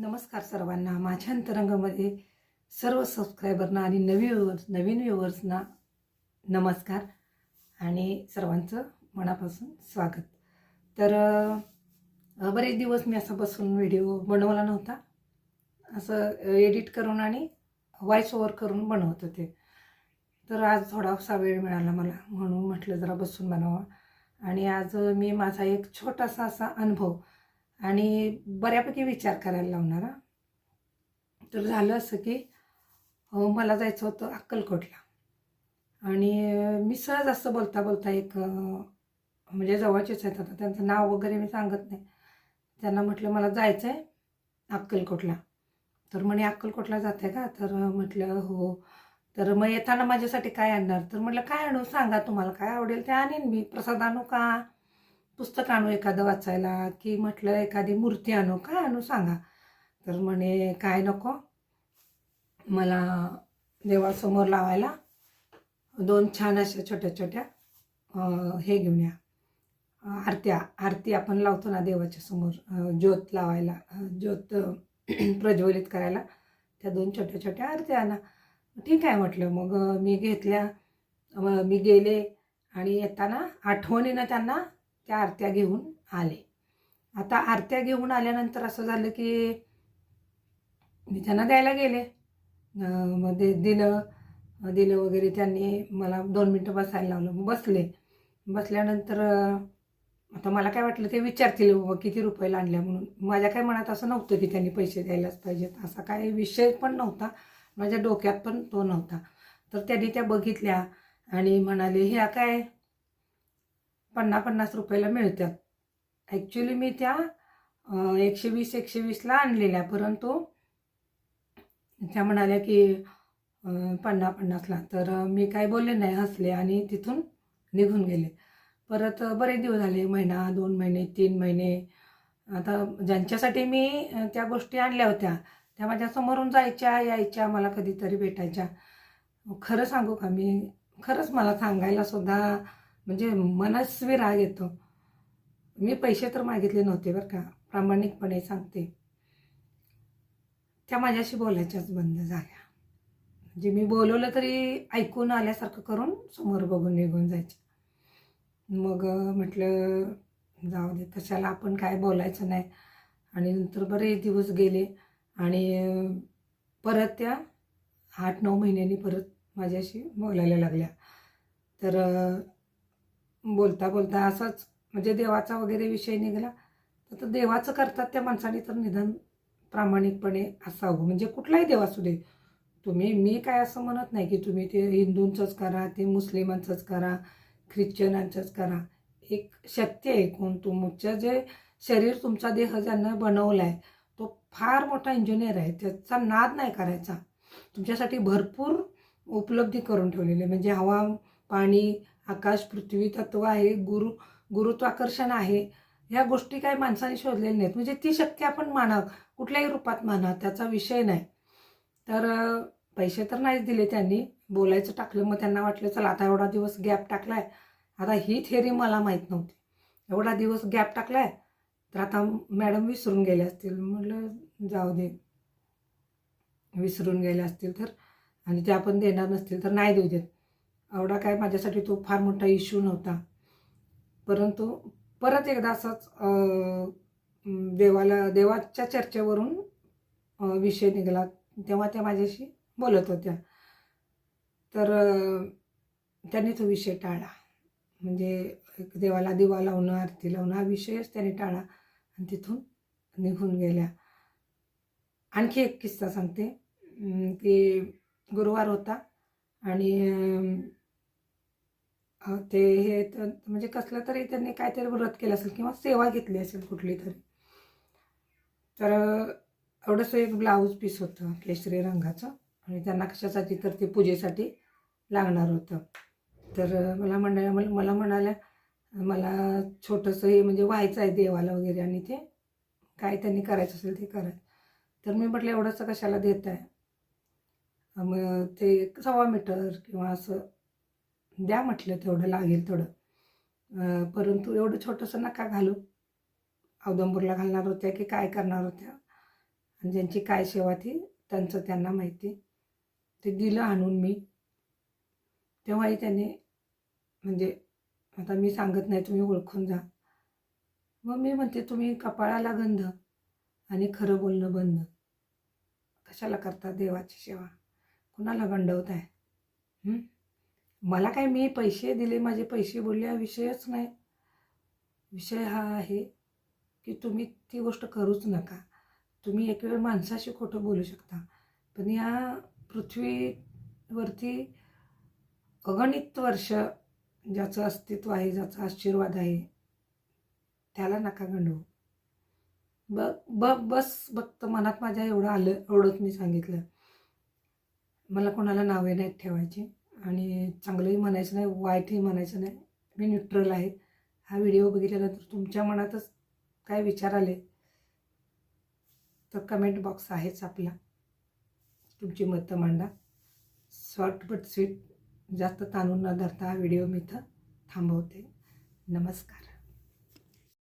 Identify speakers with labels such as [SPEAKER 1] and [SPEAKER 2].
[SPEAKER 1] नमस्कार सर्वांना. माझ्या अंतरंगामध्ये सर्व सबस्क्रायबरना आणि नवी व्ह्युअर्स नवीन व्ह्युअर्सना नमस्कार आणि सर्वांचं मनापासून स्वागत. तर बरेच दिवस मी असा बसून व्हिडिओ बनवला नव्हता. असं एडिट करून आणि व्हॉइस ओव्हर करून बनवत होते. तर आज थोडासा वेळ मिळाला मला म्हणून म्हटलं जरा बसून बनवा आणि आज मी माझा एक छोटासा असा अनुभव आणि बऱ्यापैकी विचार करायला लावणारा तर झालं असं की मला जायचं होतं अक्कलकोटला. आणि मी सहज असं बोलता बोलता एक म्हणजे जवळचेच आहेत आता त्यांचं नाव वगैरे मी सांगत नाही. त्यांना म्हटलं मला जायचं आहे अक्कलकोटला. तर म्हणे अक्कलकोटला जाते का? तर म्हटलं हो. तर मग येताना माझ्यासाठी काय आणणार? तर म्हटलं काय आणू? सांगा तुम्हाला काय आवडेल ते आणीन मी. प्रसाद आणू का? पुस्तक आणू एखादं वाचायला की म्हटलं एखादी मूर्ती आणू काय आणू सांगा. तर म्हणे काय नको? मला देवासमोर लावायला दोन छान अशा छोट्या छोट्या हे घेऊन या. आरत्या आरती आपण लावतो ना देवाच्या समोर ज्योत लावायला ज्योत प्रज्वलित करायला त्या दोन छोट्या छोट्या आरत्या आणा. ठीक आहे म्हटलं. मग मी घेतल्या मी गेले आणि येताना आठवणीनं त्यांना त्या आरत्या घेऊन आले. आता आरत्या घेऊन आल्यानंतर असं झालं की मी त्यांना द्यायला गेले. अं, मग दिलं दिलं वगैरे त्यांनी मला दोन मिनटं बसायला लावलं. मग बसले. बसल्यानंतर आता मला काय वाटलं ते विचारतील बाबा किती रुपयाला आणल्या म्हणून? माझ्या काय मनात असं नव्हतं की त्यांनी पैसे द्यायलाच पाहिजेत. असा काय विषय पण नव्हता. माझ्या डोक्यात पण तो नव्हता. तर त्यांनी त्या बघितल्या आणि म्हणाले ह्या काय पन्नास पन्नास रुपयाला मिळतात ॲक्च्युली मी त्या एकशे वीस एकशे वीसला आणलेल्या परंतु त्या म्हणाल्या की अं, पन्नास पन्नासला तर मी काय बोलले नाही हसले आणि तिथून निघून गेले. परत बरेच दिवस झाले महिना दोन महिने तीन महिने. आता ज्यांच्यासाठी मी त्या गोष्टी आणल्या होत्या त्या माझ्या समोरून जायच्या यायच्या मला कधीतरी भेटायच्या. खरं सांगू का मी? खरंच मला सांगायला सुद्धा म्हणजे मनस्वी राग येतो. मी पैसे तर मागितले नव्हते बरं का. प्रामाणिकपणे सांगते. त्या माझ्याशी बोलायच्याच बंद झाल्या. म्हणजे मी बोलवलं तरी ऐकून आल्यासारखं करून समोर बघून निघून जायचे. मग म्हटलं जाऊ दे तशाला आपण काय बोलायचं नाही. आणि नंतर बरेच दिवस गेले आणि परत त्या आठ नऊ महिन्यांनी परत माझ्याशी बोलायला लागल्या. तर बोलता बोलता असंच म्हणजे देवाचा वगैरे विषय निघाला. तर देवाचं करतात त्या माणसाने तर निधन प्रामाणिकपणे असावं. म्हणजे कुठलाही देव असू दे. तुम्ही मी काय असं म्हणत नाही की तुम्ही ते हिंदूंचंच करा ते मुस्लिमांचंच करा ख्रिश्चनांचंच करा. एक शक्य आहे कोण तुमचं जे शरीर तुमचा देह ज्यानं बनवला आहे तो फार मोठा इंजिनियर आहे. त्याचा नाद नाही करायचा. तुमच्यासाठी भरपूर उपलब्धी करून ठेवलेली आहे. म्हणजे हवा पाणी आकाश पृथ्वी तत्व आहे गुरु गुरुत्वाकर्षण आहे. ह्या गोष्टी काही माणसाने शोधलेल्या नाहीत. म्हणजे ती शक्ती आपण माना कुठल्याही रूपात माना त्याचा विषय नाही. तर पैसे तर नाहीच दिले त्यांनी. बोलायचं टाकलं मग त्यांना वाटलं चला आता एवढा दिवस गॅप टाकलाय. आता ही थेरी मला माहीत नव्हती. एवढा दिवस गॅप टाकलाय तर आता मॅडम विसरून गेले असतील. म्हटलं जाऊ दे. विसरून गेले असतील तर आणि ते आपण देणार नसतील तर नाही देऊ देत. एवढा काय माझ्यासाठी तो फार मोठा इश्यू नव्हता. परंतु परत एकदा असाच देवाला देवाच्या चर्चेवरून विषय निघाला. तेव्हा त्या माझ्याशी बोलत होत्या. तर त्यांनी तो विषय टाळला. म्हणजे एक देवाला दिवा लावणं आरती लावणं हा विषयच त्यांनी टाळला. आणि तिथून निघून गेल्या. आणखी एक किस्सा सांगते. की गुरुवार होता आणि ते हे तर म्हणजे कसलं तरी त्यांनी काहीतरी व्रत केलं असेल किंवा सेवा घेतली असेल कुठली तरी. तर एवढंसं एक ब्लाऊज पीस होतं केशरी रंगाचं आणि त्यांना कशासाठी तर ते पूजेसाठी लागणार होतं. तर मला म्हणाल्या मला म्हणाल्या मला छोटंसं हे म्हणजे व्हायचं आहे देवाला वगैरे आणि ते काय त्यांनी करायचं असेल ते करायचं तर मी म्हटलं एवढंसं कशाला देत आहे मग ते सव्वा मीटर किंवा असं द्या म्हटलं तेवढं लागेल थोडं परंतु एवढं छोटंसं नका घालू. औदंबूरला घालणार होत्या की काय करणार होत्या? आणि ज्यांची काय सेवा ती त्यांचं त्यांना माहिती. ते दिलं आणून मी. तेव्हाही त्याने म्हणजे आता मी सांगत नाही तुम्ही ओळखून जा. मग मी म्हणते तुम्ही कपाळाला गंध आणि खरं बोलणं बंद. कशाला करता देवाची सेवा? कुणाला गंडवत आहे मला काय मी पैसे दिले माझे पैसे बोलले हा विषयच नाही. विषय हा आहे की तुम्ही ती गोष्ट करूच नका. तुम्ही एक वेळ माणसाशी खोटं बोलू शकता. पण या पृथ्वीवरती अगणित वर्ष ज्याचं अस्तित्व आहे ज्याचा आशीर्वाद आहे त्याला नका गंडवू. ब ब बस फक्त मनात माझ्या एवढं आलं एवढंच मी सांगितलं. मला कोणाला नावे नाहीत ठेवायची. आणि चांगलंही म्हणायचं नाही वाईटही म्हणायचं नाही. मी न्यूट्रल आहे. हा व्हिडिओ बघितल्यानंतर तुमच्या मनातच काय विचार आले? तर कमेंट बॉक्स आहेच आपला. तुमची मतं मांडा. शॉर्ट बट स्वीट जास्त ताणून न धरता हा व्हिडिओ मी इथं थांबवते. नमस्कार.